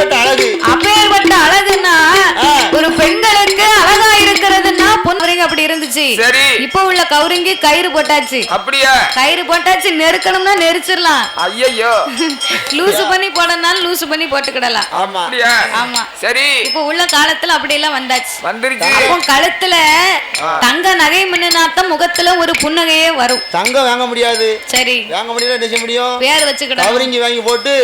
அப்பா அழகு. அப்ப சரி. இப்ப உள்ள கவுரிங்கி கயிறு போட்டாச்சு. அப்படியா? கயிறு போட்டாச்சு நெருக்கணும்னா நெரிச்சிடலாம். ஐயையோ. லூசு பண்ணி போடனாலும் லூசு பண்ணி போட்டுக்கிடலாம். ஆமா. அப்படியா? ஆமா. சரி. இப்ப உள்ள காலத்துல அப்படி எல்லாம் வந்தாச்சு. வந்துருச்சு. அப்போ கழுத்துல தங்க நகை மின்னுனாத்தான் முகத்துல ஒரு புன்னகையே வரும். தங்கம் வாங்க முடியாது. சரி. வாங்க முடியல என்ன செய்ய முடியும்? பேர் வச்சுக்கிடலாம் கவரிங்கி வாங்கி போட்டு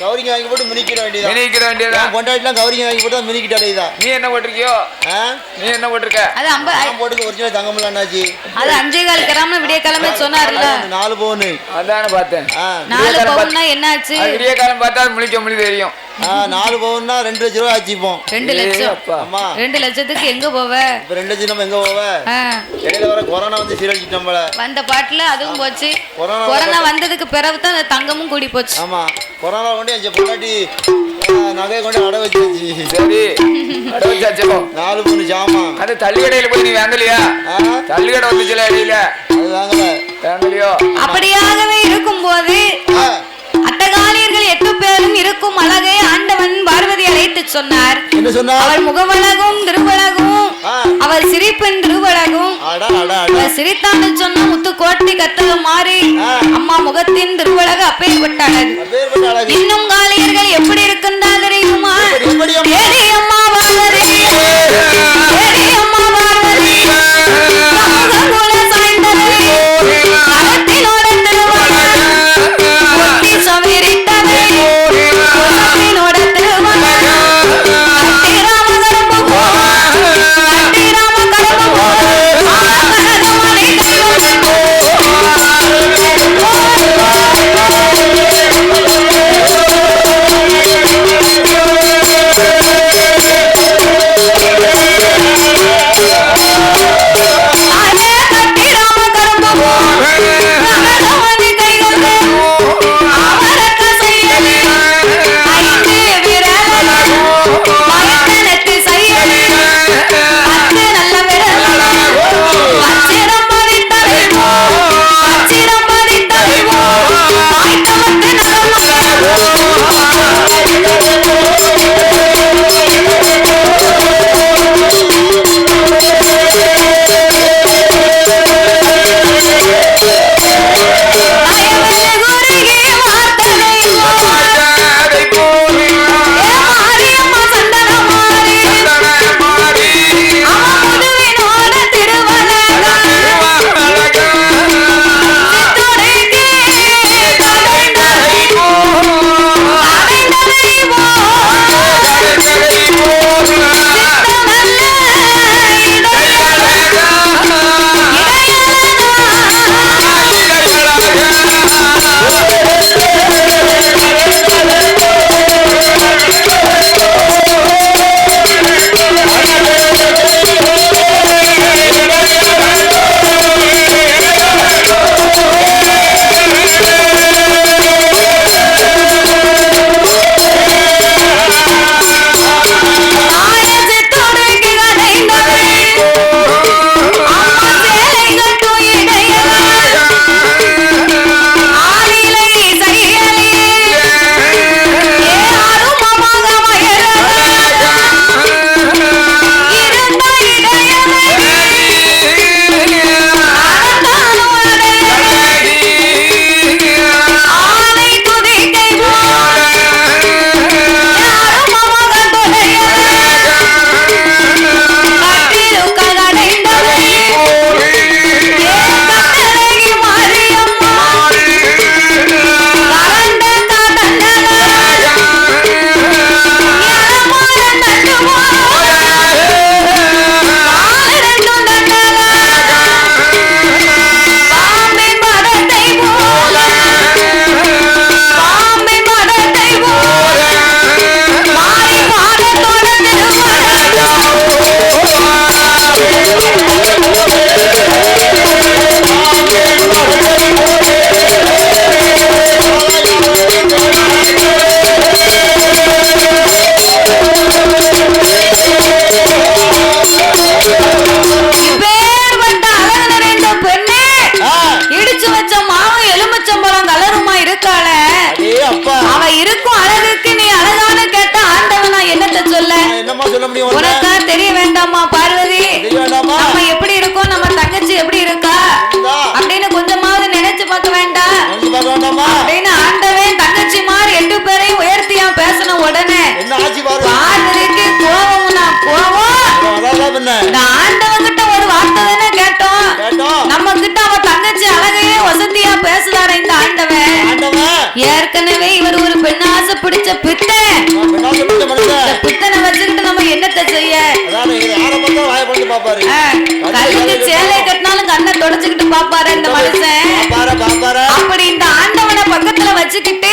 கவரிங்கி வாங்கி போட்டு மினிக்கிட வேண்டியதான் நினைக்கிற வேண்டியதா என் பொண்டாட்டிலாம் கவரிங்கி வாங்கி போட்டு மினிக்கிட்ட நீ என்ன போட்டிருக்கியோ? நீ என்ன போட்டிருக்க? அது அம்ப நான் போட்டு ஒரிஜினல் தங்கம் அண்ணாச்சி. அது அஞ்சே கால் கிராம விடிய கிழமை சொன்னார்ல. நாலு பவுனு. அதானே பார்த்தேன். நாலு பவுன்னா என்னாச்சு? விடிய காலம் பார்த்தா முழிக்க முழி தெரியும். நாலு பவுன்னா ரெண்டு லட்ச ரூபா ஆச்சுப்போம். ரெண்டு லட்சம். ரெண்டு லட்சத்துக்கு எங்க போவ? இப்ப ரெண்டு லட்சம் நம்ம எங்க போவ? இடையில வர கொரோனா வந்து சீரழிச்சிட்டு நம்மள வந்த பாட்டுல அதுவும் போச்சு. கொரோனா கொரோனா வந்ததுக்கு பிறகு தான் அந்த தங்கமும் கூடி போச்சு. ஆமா. கொரோனா கொண்டு என் பொண்டாட்டி நகையை கொண்டு அடை வச்சிருச்சு சரி. அட வச்சாச்சோ நாலு மூணு ஜாமா அது தள்ளி கடையில போய் நீ வாங்கலையா? தள்ளி கடை வந்துச்சுல இடையில? அது வாங்கல. வாங்கலையோ? அப்படியாகவே இருக்கும்போது ஆ, அட்டகாலியர்கள் எட்டு பேரும் இருக்கும் அழகை ஆண்டவன் பார்வதி அழைத்து சொன்னார். என்ன சொன்னா அவள் முகமழகும் திருவழகும் சிரித்தான்னு சொன்ன முத்து கோட்டி கத்தக மாறி. அம்மா முகத்தின் திருவழகு அப்பேற்பட்ட அழகு இன்னும் காளியர்கள் எப்படி இருக்கின்றா பெண்ணாசை பிடிச்ச பித்தன் வச்சுக்கிட்டு நம்ம என்னத்தை செய்ய? கல்லுக்கு சேலை கட்டினாலும் கண்ணை தொடச்சுக்கிட்டு பாப்பாரு இந்த மனுஷன். அப்படி இந்த ஆண்டவனை பக்கத்துல வச்சுக்கிட்டு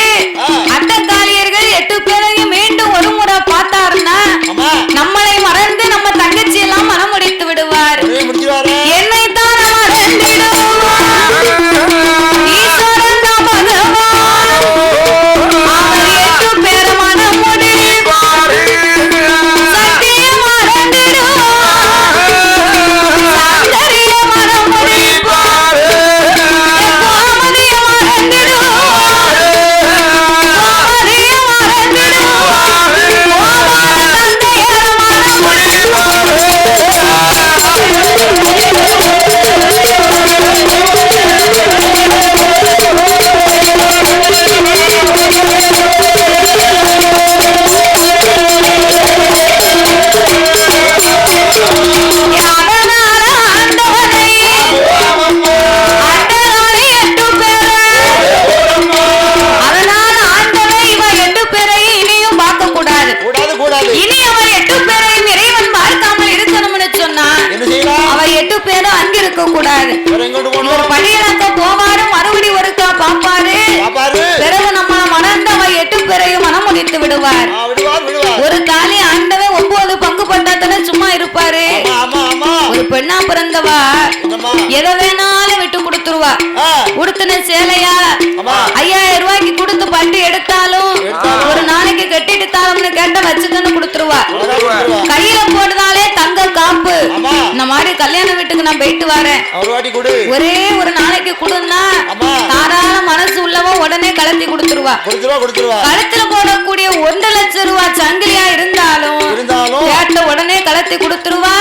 சேலையா? ஐயாயிரம் ரூபாய்க்கு கொடுத்து பட்டு எடுத்தாலும். ஒரு நாளைக்கு கட்டிட்டு தாரம்னு கேட்ட வச்சுக்கன்னு கொடுத்துருவா. கையில போடுதாலே தங்க காப்பு. இந்த மாதிரி கல்யாண வீட்டுக்கு நான் போயிட்டு வரேன். ஒரு ஒரே நாளைக்கு கொடுன்னா தாராள மனசு உள்ளவ உடனே கலத்தி கொடுத்துருவா. கழுத்துல போடக்கூடிய ஒன்றரை லட்சம் ரூபாய் சங்கிலியா இருந்தாலும் இருந்தாலும். கேட்ட உடனே கலத்தி கொடுத்துருவா.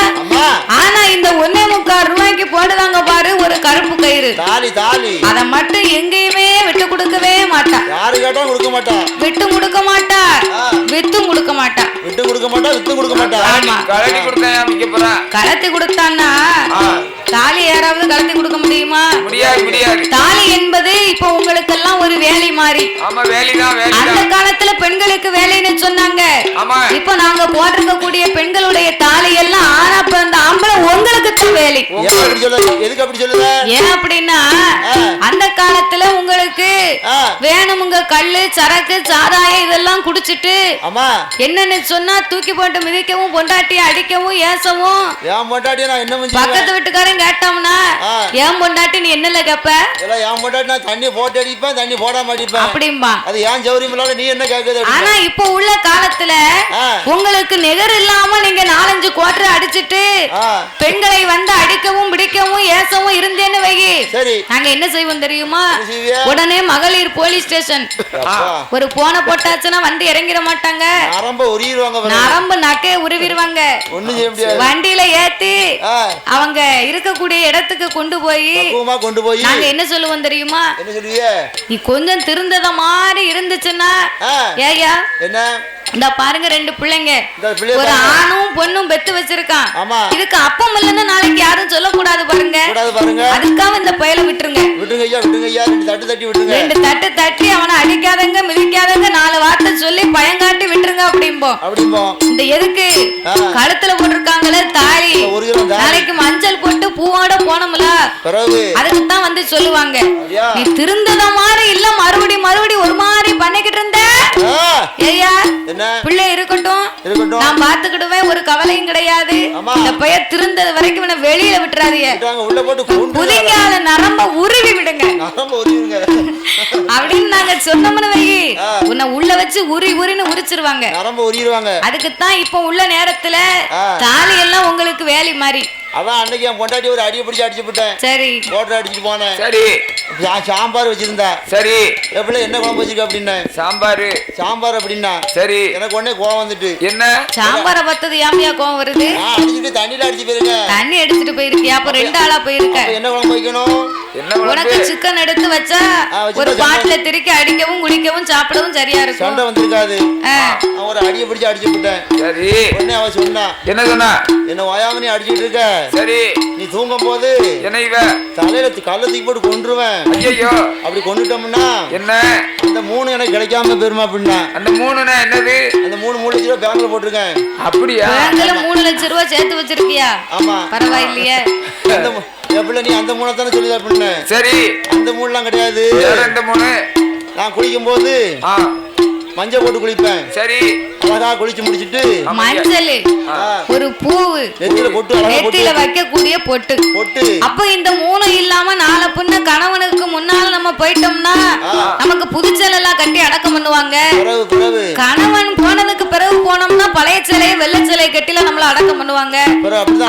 கருப்பு கயிறு. தாலி தாலி. அத மட்டும் எங்கேயுமே விட்டு கொடுக்கவே மாட்டா. யாரு கேட்டாலும் கொடுக்க மாட்டா? விட்டு கொடுக்க மாட்டா. வித்தும் கொடுக்க மாட்டா. விட்டு கொடுக்க மாட்டா வித்து கொடுக்க மாட்டா? ஆமா. கலட்டி போறேன் கலத்தி கொடுத்தான்னா தாலி யாராவது கலத்தி கொடுக்க முடியுமா? முடியாது முடியாது. தாலி என்பது இப்போ உங்களுக்கெல்லாம் ஒரு வேலை மாறி அந்த காலத்துல பெண்களுக்கு வேலைன்னு சொன்னாங்க. ஆமா. இப்போ நாங்க போட்டிருக்கக்கூடிய பெண்களுடைய தாலி எல்லாம் ஆனா பிறந்த ஆம்பளை உங்களுக்கு தான் வேலை. ஏன் அப்படின்னா. அந்த காலத்துல உங்களுக்கு வேணுமுங்க கல்லு சரக்கு சாராயம் இதெல்லாம் குடிச்சிட்டு அம்மா என்னன்னு சொன்னா தூக்கி போட்டு மிதிக்கவும் பொண்டாட்டி அடிக்கவும் ஏசவும். என்ன பக்கத்து வீட்டுக்காரன் கேட்டோம்னா. ஏன் பொண்டாட்டி நீ என்னல கேப்ப? எல்லாம் என் பொண்டாட்டி நான் தண்ணி போட்டு அடிப்பேன் தண்ணி போடாம அடிப்பேன் அப்படிம்பா. அது ஏன் சௌரியம் இல்லாத நீ என்ன கேக்குது ஆனா இப்போ உள்ள காலத்துல. உங்களுக்கு நிகர் இல்லாம நீங்க நாலஞ்சு குவார்டர் அடிச்சிட்டு பெண்களை வந்து அடிக்கவும் பிடிக்கவும் ஏசவும் இருந்தேன்னு வை சரி. நாங்க என்ன செய்வோம் தெரியுமா? உடனே மகளிர் போலீஸ் ஸ்டேஷன். ஒரு போன போட்டாச்சுன்னா வந்து இறங்கிட மாட்டாங்க. நரம்ப நக்கைய உருவிடுவாங்க வண்டியில ஏத்தி அவங்க இருக்கக்கூடிய இடத்துக்கு கொண்டு போய் கொண்டு போய். நாங்க என்ன சொல்லுவோம் தெரியுமா? நீ கொஞ்சம் திருந்தத மாதிரி இருந்துச்சுன்னா ஏயா என்ன? இந்த பாருங்க ரெண்டு பிள்ளைங்க. ஒரு. ஆணும் பொண்ணும் பெத்து வச்சிருக்கான். ஆமா. இதுக்கு அப்பம் இல்லைன்னு நாளைக்கு யாரும் பாருங்க. கூடாது பாருங்க. அதுக்காக இந்த பயல விட்டுருங்க. ஐயா ஐயா. ரெண்டு தட்டு தட்டி அவனை அடிக்காதங்க மிதிக்காதங்க நாலு வார்த்தை சொல்லி பயங்காட்டி விட்டுருங்க அப்படிம்போம் இந்த எதுக்கு. கழுத்துல போட்டிருக்காங்களே தாலி. நாளைக்கு மஞ்சள் போட்டு பூவோட போனோம்ல. அதுக்கு தான் வந்து சொல்லுவாங்க? நீ திருந்தத மாதிரி இல்ல மறுபடி மறுபடி ஒரு மாதிரி பண்ணிக்கிட்டு இருந்த? என்ன பிள்ளை இருக்கட்டும். இருக்கட்டும். நான் பாத்துக்கிடுவேன் ஒரு கவலையும் கிடையாது. இந்த பையன் திருந்தது வரைக்கும் இவனை வெளியில விட்டுறாதீங்க. புதிங்கால நரம்ப உருவி விடுங்க. அப்படின்னு நாங்க சொன்னோம்னு வை. ஆ. உன்னை உள்ள வச்சு உரி உரின்னு உரிச்சிருவாங்க. நரம்ப உரியிருவாங்க அதுக்குத்தான் இப்ப உள்ள நேரத்துல. தாலி எல்லாம் உங்களுக்கு வேலை மாதிரி அதான் அன்னைக்கு என் பொண்டாட்டி ஒரு அடியை பிடிச்சி அடிச்சு விட்டேன். சரி. போட்டு அடிச்சுட்டு போனேன். சரி. சாம்பார் வச்சிருந்தா சரி. எப்படி என்ன குழம்பு வச்சிருக்க அப்படின்னேன். சாம்பாரு. சாம்பார் அப்படின்னா. சரி. எனக்கு உடனே கோவம் வந்துட்டு. என்ன? சாம்பார பத்தது ஏம்பியா கோவம் வருது? அடிச்சுட்டு தண்ணியில அடிச்சு போயிருக்கேன். தண்ணி எடுத்துட்டு போயிருக்கியா? அப்ப ரெண்டு ஆளா போயிருக்க? என்ன குழம்பு வைக்கணும்? உனக்கு? சிக்கன் எடுத்து வச்சா ஒரு சண்டை. பாட்டில திருக்கி அடிக்கவும் குடிக்கவும் சாப்பிடவும் சரியா சண்டை இருக்கும் வந்திருக்காது. ஆ, நான் ஒரு அடியை பிடிச்ி அடிச்சு விட்டேன். சரி. உடனே அவ சொன்னா என்ன சொன்னா? என்ன ஓயாம நீ அடிச்சிட்டு இருக்க? சரி. நீ தூங்கும் போது என்ன இவ? தலையில கல்ல தூக்கி போட்டு கொன்றுவேன். ஐயோ அப்படி கொண்டுட்டோம்னா என்ன? அந்த மூணு எனக்கு கிடைக்காம போயிருமா அப்படின்னா. அந்த மூணுனா என்னது? அந்த மூணு மூணு லட்சம் ரூபாய் பேங்க்ல போட்டிருக்கேன். அப்படியா? பேங்க்ல மூணு லட்சம் ரூபாய் சேர்த்து வச்சிருக்கியா? ஆமா. பரவாயில்லையே. எப்படில நீ அந்த மூணை தானே சொல்லுத அப்படின்னு சரி. அந்த மூணுலாம் கிடையாது. எந்த மூணு நான் குளிக்கும் போது மஞ்சள் போட்டு குளிப்பேன். சரி. அழகா குளிச்சு முடிச்சிட்டு மஞ்சள் ஒரு பூவு நெத்தியில பொட்டு நெத்தியில பொட்டு வைக்கக்கூடிய பொட்டு. பொட்டு. அப்ப இந்த மூணு இல்லாம நாளை பின்ன கணவனுக்கு முன்னால நம்ம போயிட்டோம்னா நமக்கு புதுச்சல் எல்லாம் கட்டி அடக்கம் பண்ணுவாங்க. கணவன் போனதுக்கு பிறகு போனோம்னா பழைய சிலை வெள்ளை சிலை கட்டில நம்மள அடக்கம் பண்ணுவாங்க.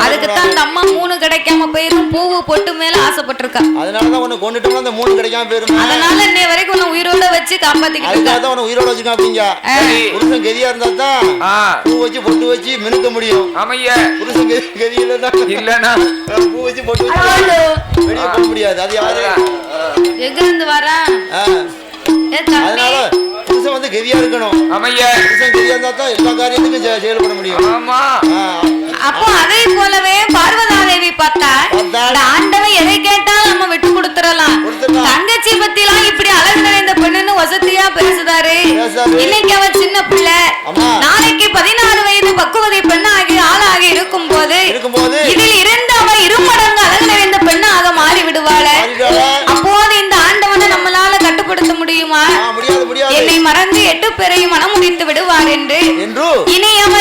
அதுக்குத்தான் அந்த அம்மா மூணு கிடைக்காம போயிரும் பூவு பொட்டு மேல ஆசைப்பட்டிருக்கா. அதனாலதான் உன்னை கொண்டுட்டோம்னா அந்த மூணு கிடைக்காம போயிருமா. அதனால இன்னை வரைக்கும் உன்னை உயிரோட வச்சு காப்பாத்திக்கிட்டு உன்னை உயிரோட வச்சுக்கோ அப்படிங்க சரி புருஷன் கெதியா இருந்தா தான் ஆ. பூ வச்சு பொட்டு வச்சு மினுக்க முடியும். ஆமையா. புருஷன் கெதி கெதியில தான். இல்லனா. பூ வச்சு பொட்டு வச்சு வெளியே போக முடியாது. அது யாரு? எங்க இருந்து வரா ஆ, ஏ தம்பி. அதனால புருஷன் வந்து கெதியா இருக்கணும். ஆமையா. புருஷன் கெதியா இருந்தா தான் எல்லா காரியத்துக்கும் செ- செயல்பட முடியும். ஆமா. அப்போ அதே போலவே பார்வதாதேவி பார்த்தா ஆண்டவன் எதை கேட்டாலும் கொடுத்துடலாம். தங்கச்சி பத்தி எல்லாம் இப்படி அழகு நிறைந்த பெண்ணுன்னு வசதியா பேசுதாரு. இன்னைக்கு அவன் சின்ன பிள்ளை. நாளைக்கு பதினாறு வயது பக்குவதை பெண்ணாகி ஆளாகி இருக்கும் போது இதில் இருந்து அவன் இருமடங்கு அழகு நிறைந்த பெண்ணாக மாறி விடுவாள? அப்போது இந்த ஆண்டவனை நம்மளால கட்டுப்படுத்த முடியுமா என்னை மறந்து எட்டு பேரையும் மனம் முடித்து விடுவார் என்று என்று இனி அவர்